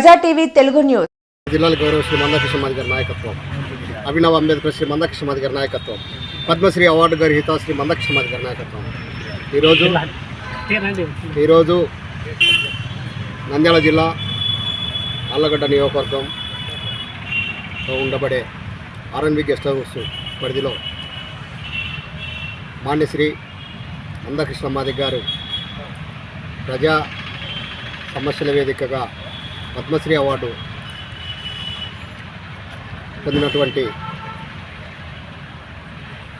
ప్రజా TV Telugu news. జిల్లాల గౌరవ శ్రీ మందకృష్ణ మాది గారి నాయకత్వం. అభినవ్ అంబేద్కర్ శ్రీ మందకృష్ణ మాది గారి నాయకత్వం. పద్మశ్రీ అవార్డు గ్రహీత శ్రీ మందకృష్ణ మాది గారి నాయకత్వం. ఈరోజు ఈరోజు నంద్యాల జిల్లా అల్లగడ్డ నియోజకవర్గంలో ఉండబడే ఆర్ఎన్బి గెస్ట్ హౌస్ పరిధిలో మాన్యశ్రీ మందకృష్ణ మాది గారు ప్రజా సమస్యల వేదికగా పద్మశ్రీ అవార్డు పొందినటువంటి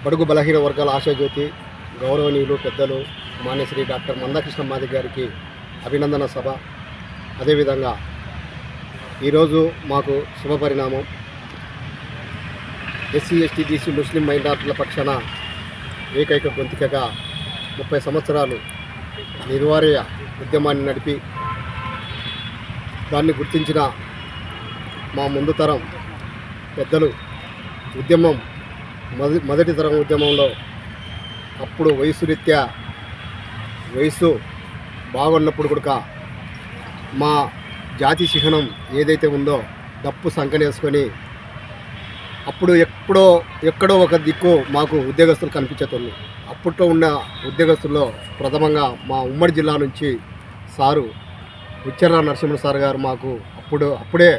బడుగు బలహీన వర్గాల ఆశాజ్యోతి గౌరవనీయులు పెద్దలు మాన్యశ్రీ డాక్టర్ మందకృష్ణ మాది గారికి అభినందన సభ. అదేవిధంగా ఈరోజు మాకు శుభపరిణామం ఎస్సీ ఎస్టీ బీసీ ముస్లిం మైనార్టీల పక్షాన ఏకైక గొంతికగా ముప్పై సంవత్సరాలు నిర్వార్య ఉద్యమాన్ని నడిపి దాన్ని గుర్తించిన మా ముందు తరం పెద్దలు ఉద్యమం మొదటి మొదటి తరం ఉద్యమంలో అప్పుడు వయసు రీత్యా వయసు బాగున్నప్పుడు కూడా మా జాతి చిహ్నం ఏదైతే ఉందో డప్పు సంకనేసుకొని అప్పుడు ఎప్పుడో ఎక్కడో ఒక దిక్కు మాకు ఉద్యోగస్తులు కనిపించేటోళ్ళు. అప్పట్లో ఉన్న ఉద్యోగస్తుల్లో ప్రథమంగా మా ఉమ్మడి జిల్లా నుంచి సారు ఉచ్చర్ల నరసింహ సార్ గారు మాకు అప్పుడు అప్పుడే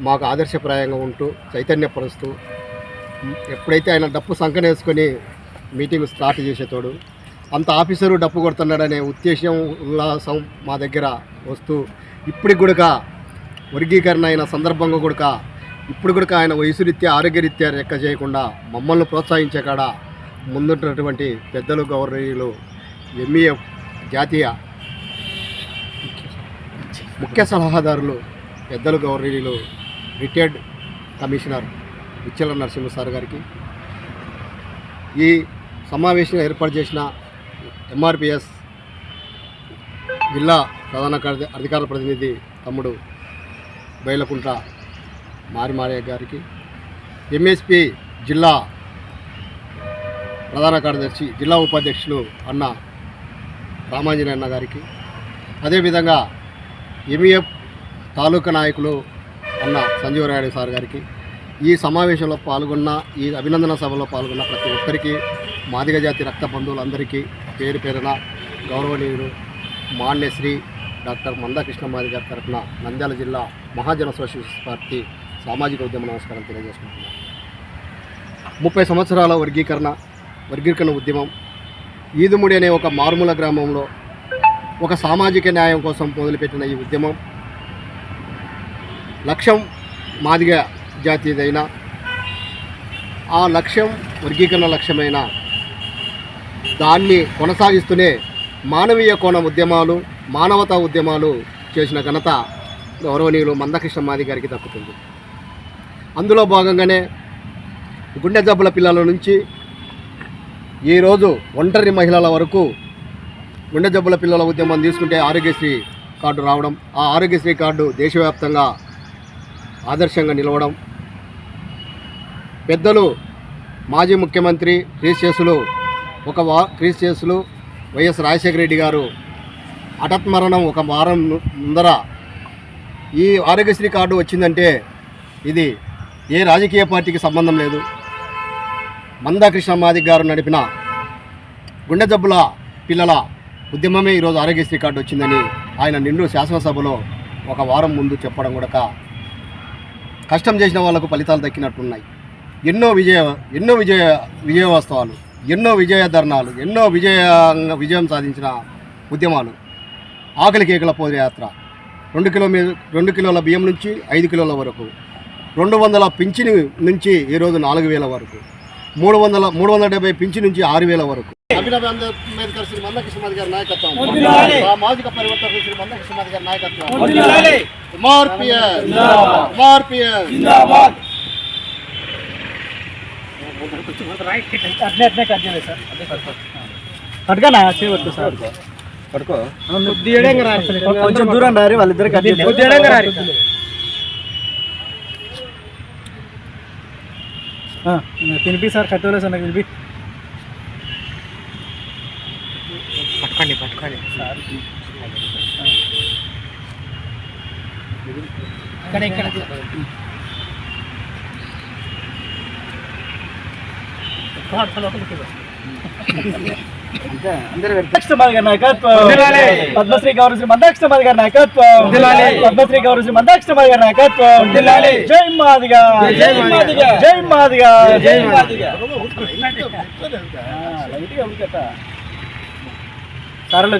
మాకు ఆదర్శప్రాయంగా ఉంటూ చైతన్యపరుస్తూ ఎప్పుడైతే ఆయన డప్పు సంకనేసుకొని మీటింగ్ స్టార్ట్ చేసేతోడు అంత ఆఫీసరు డప్పు కొడుతున్నాడనే ఉద్దేశం ఉల్లాసం మా దగ్గర వస్తూ ఇప్పటికి కూడా వర్గీకరణ అయిన సందర్భంగా కూడా ఇప్పుడు కూడా ఆయన వయసురీత్యా ఆరోగ్యరీత్యా లెక్క చేయకుండా మమ్మల్ని ప్రోత్సహించే కాడ ముందున్నటువంటి పెద్దలు గౌరవీయులు ఎంఈఎఫ్ జాతీయ ముఖ్య సలహాదారులు పెద్దలు గౌరవీయులు retired commissioner Vichchala Narasimha sir గారికి. ఈ సమావేశం ఏర్పాటు చేసిన ఎంఆర్పిఎస్ జిల్లా ప్రధాన కార్య అధికార ప్రతినిధి తమ్ముడు బయలకుంట మారిమారయ్య గారికి ఎంఎస్పి జిల్లా ప్రధాన కార్యదర్శి జిల్లా ఉపాధ్యక్షులు అన్న రామాంజనేయన్న గారికి. అదేవిధంగా ఎంఈఎఫ్ తాలూకా నాయకులు అన్న సంజీవరాయుడు సార్ గారికి ఈ సమావేశంలో పాల్గొన్న ఈ అభినందన సభలో పాల్గొన్న ప్రతి ఒక్కరికి మాదిగ జాతి రక్త బంధువులందరికీ పేరు పేరున గౌరవనీయులు మాన్యశ్రీ డాక్టర్ మందకృష్ణ మాది గారి తరఫున నంద్యాల జిల్లా మహాజన సోషలిస్ట్ పార్టీ సామాజిక ఉద్యమ నమస్కారం తెలియజేసుకుంటున్నాను. ముప్పై సంవత్సరాల వర్గీకరణ వర్గీకరణ ఉద్యమం ఈదుముడి అనే ఒక మారుమూల గ్రామంలో ఒక సామాజిక న్యాయం కోసం మొదలుపెట్టిన ఈ ఉద్యమం లక్ష్యం మాదిగ జాతీయదైన ఆ లక్ష్యం వర్గీకరణ లక్ష్యమైన దాన్ని కొనసాగిస్తూనే మానవీయ కోణం ఉద్యమాలు మానవతా ఉద్యమాలు చేసిన ఘనత గౌరవనీయులు మందకృష్ణ మాది గారికి దక్కుతుంది. అందులో భాగంగానే గుండె జబ్బుల పిల్లల నుంచి ఈరోజు ఒంటరి మహిళల వరకు గుండె జబ్బుల పిల్లల ఉద్యమం తీసుకుంటే ఆరోగ్యశ్రీ కార్డు రావడం ఆ ఆరోగ్యశ్రీ కార్డు దేశవ్యాప్తంగా ఆదర్శంగా నిలవడం. పెద్దలు మాజీ ముఖ్యమంత్రి క్రీస్చేసులు ఒక వా క్రీస్చేసులు వైఎస్ రాజశేఖర రెడ్డి గారు హఠాత్మరణం ఒక వారం ముందర ఈ ఆరోగ్యశ్రీ కార్డు వచ్చిందంటే ఇది ఏ రాజకీయ పార్టీకి సంబంధం లేదు. మందాకృష్ణ మాదిక్ గారు నడిపిన గుండె జబ్బుల పిల్లల ఉద్యమమే ఈరోజు ఆరోగ్యశ్రీ కార్డు వచ్చిందని ఆయన నిండు శాసనసభలో ఒక వారం ముందు చెప్పడం కూడా కష్టం చేసిన వాళ్ళకు ఫలితాలు దక్కినట్టున్నాయి. ఎన్నో విజయ ఎన్నో విజయ విజయోత్సవాలు ఎన్నో విజయ ధర్నాలు ఎన్నో విజయంగా విజయం సాధించిన ఉద్యమాలు. ఆకలి కేకల పోదయాత్ర రెండు కిలోమీటర్ రెండు కిలోల బియ్యం నుంచి ఐదు కిలోల వరకు. రెండు వందల పింఛని నుంచి ఈరోజు నాలుగు వేల వరకు. మూడు వందల మూడు వందల డెబ్బై పింఛి నుంచి ఆరు వేల వరకు. అభినవ్ అంబేద్కర్ శ్రీ మందకృష్ణ గారి నాయకత్వం. సామాజిక పరివర్తన శ్రీ మందకృష్ణ గారి నాయకత్వం. ఎంఆర్పిఎస్ ఎంఆర్పిఎస్ అట్లే అట్లే కట్ చేయాలి సార్. అట్లే కట్ కట్గానా చేయవచ్చు సార్ పడుకో కొంచెం దూరం రారి వాళ్ళిద్దరు కట్ తినిపి సార్ కట్టలే సార్ నాకు తినిపి. పట్టుకోండి పట్టుకోండి. మందాక్షమాల్ గారి నాయకత్వం పద్మశ్రీ గౌరవశ్రీ మందాక్షమాల్ గారి నాయకత్వం. పద్మశ్రీ గౌరవశ్రీ మందాక్షమాల్ గారి నాయకత్వం. జై మాదిగా జై మాదిగా జై మాదిగా జై సరళ